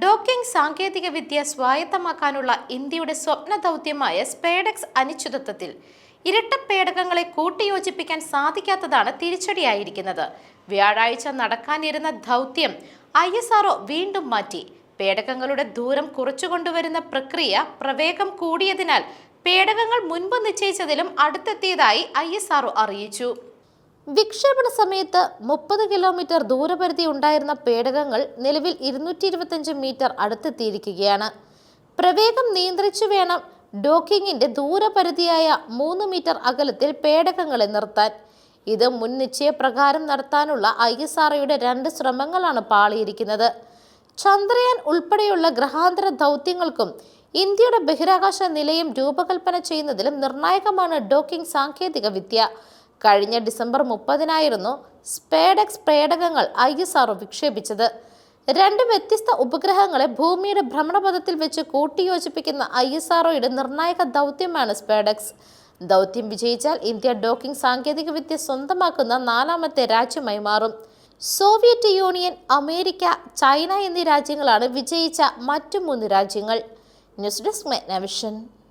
Docking സാങ്കേതികവിദ്യ സ്വായത്തമാക്കാനുള്ള ഇന്ത്യയുടെ സ്വപ്ന ദൗത്യമായ SpaDeX അനിശ്ചിതത്വത്തിൽ ഇരട്ട പേടകങ്ങളെ കൂട്ടിയോജിപ്പിക്കാൻ സാധിക്കാത്തതാണ് തിരിച്ചടിയായിരിക്കുന്നത്. വ്യാഴാഴ്ച നടക്കാനിരുന്ന ദൗത്യം ഐ എസ് ആർഒ വീണ്ടും മാറ്റി. പേടകങ്ങളുടെ ദൂരം കുറച്ചുകൊണ്ടുവരുന്ന പ്രക്രിയ പ്രവേഗം കൂടിയതിനാൽ പേടകങ്ങൾ മുൻപ് നിശ്ചയിച്ചതിലും അടുത്തെത്തിയതായി ഐ അറിയിച്ചു. വിക്ഷേപണ സമയത്ത് മുപ്പത് കിലോമീറ്റർ ദൂരപരിധി ഉണ്ടായിരുന്ന പേടകങ്ങൾ നിലവിൽ ഇരുന്നൂറ്റി ഇരുപത്തഞ്ച് മീറ്റർ അടുത്തെത്തിയിരിക്കുകയാണ്. പ്രവേഗം നിയന്ത്രിച്ചു വേണം ഡോക്കിങ്ങിന്റെ ദൂരപരിധിയായ മൂന്ന് മീറ്റർ അകലത്തിൽ പേടകങ്ങളെ നിർത്താൻ. ഇത് മുൻ നിശ്ചയപ്രകാരം നടത്താനുള്ള ഐ എസ് ആർഒയുടെ രണ്ട് ശ്രമങ്ങളാണ് പാളിയിരിക്കുന്നത്. ചന്ദ്രയാൻ ഉൾപ്പെടെയുള്ള ഗ്രഹാന്തര ദൗത്യങ്ങൾക്കും ഇന്ത്യയുടെ ബഹിരാകാശ നിലയം രൂപകൽപ്പന ചെയ്യുന്നതിലും നിർണായകമാണ് ഡോക്കിംഗ് സാങ്കേതിക വിദ്യ കഴിഞ്ഞ ഡിസംബർ മുപ്പതിനായിരുന്നു സ്പേഡക്സ് പേടകങ്ങൾ ഐ എസ് ആർഒ വിക്ഷേപിച്ചത്. രണ്ട് വ്യത്യസ്ത ഉപഗ്രഹങ്ങളെ ഭൂമിയുടെ ഭ്രമണപഥത്തിൽ വെച്ച് കൂട്ടിയോജിപ്പിക്കുന്ന ഐ എസ് ആർഒയുടെ നിർണായക ദൗത്യമാണ് സ്പേഡക്സ്. ദൗത്യം വിജയിച്ചാൽ ഇന്ത്യ ഡോക്കിംഗ് സാങ്കേതികവിദ്യ സ്വന്തമാക്കുന്ന നാലാമത്തെ രാജ്യമായി മാറും. സോവിയറ്റ് യൂണിയൻ അമേരിക്ക ചൈന എന്നീ രാജ്യങ്ങളാണ് വിജയിച്ച മറ്റു മൂന്ന് രാജ്യങ്ങൾ. News desk Megnavision.